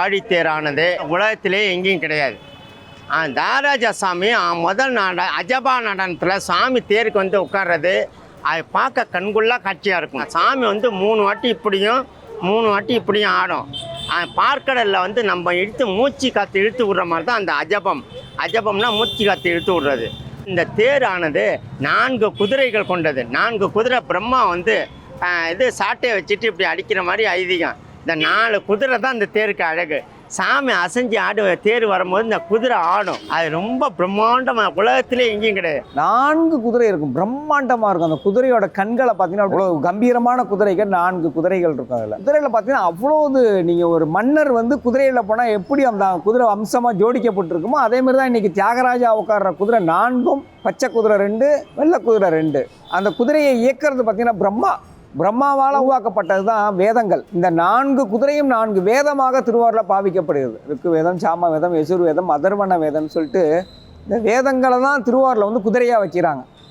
ஆழித்தேரானது உலகத்திலே எங்கேயும் கிடையாது. தாராஜா சாமி முதல் நட அஜபா நடனத்தில் சாமி தேருக்கு வந்து உட்கார்றது அது பார்க்க கண்குள்ளா காட்சியாக இருக்கும் சாமி வந்து மூணு வாட்டி இப்படியும் மூணு வாட்டி இப்படியும் ஆடும். பார்க்கடலில் வந்து நம்ம இழுத்து மூச்சு காற்று இழுத்து விடுற மாதிரி தான் அந்த அஜபம். அஜபம்னா மூச்சு காற்று இழுத்து விடுறது. இந்த தேரானது நான்கு குதிரைகள் கொண்டது. நான்கு குதிரை பிரம்மா வந்து இது சாட்டையை வச்சுட்டு இப்படி அடிக்கிற மாதிரி ஐதீகம். இந்த நாலு குதிரை தான் இந்த தேருக்கு அழகு. சாமி அசைஞ்சு ஆடு தேர் வரும்போது இந்த குதிரை ஆடும். அது ரொம்ப பிரம்மாண்டமாக உலகத்திலே எங்கேயும் கிடையாது. நான்கு குதிரை இருக்கும். பிரம்மாண்டமாக இருக்கும். அந்த குதிரையோட கண்களை பார்த்தீங்கன்னா அவ்வளோ கம்பீரமான குதிரைகள் நான்கு குதிரைகள் இருக்கும் அதில். குதிரையில் பார்த்தீங்கன்னா அவ்வளோது நீங்கள் ஒரு மன்னர் வந்து குதிரையில் போனால் எப்படி அந்த குதிரை அம்சமாக ஜோடிக்கப்பட்டிருக்குமோ அதே மாதிரி தான் இன்றைக்கி தியாகராஜா உட்கார்ற குதிரை நான்கும் பச்சை குதிரை ரெண்டு வெள்ளை குதிரை ரெண்டு. அந்த குதிரையை இயக்கிறது பார்த்தீங்கன்னா பிரம்மா. பிரம்மாவால் உருவாக்கப்பட்டது தான் வேதங்கள். இந்த நான்கு குதிரையும் நான்கு வேதமாக திருவாரூரில் பாவிக்கப்படுகிறது. ருக்கு வேதம் சாம வேதம் யசுர் வேதம் அதர்வன வேதம்னு சொல்லிட்டு இந்த வேதங்களை தான் திருவாரூரில் வந்து குதிரையாக வைக்கிறாங்க.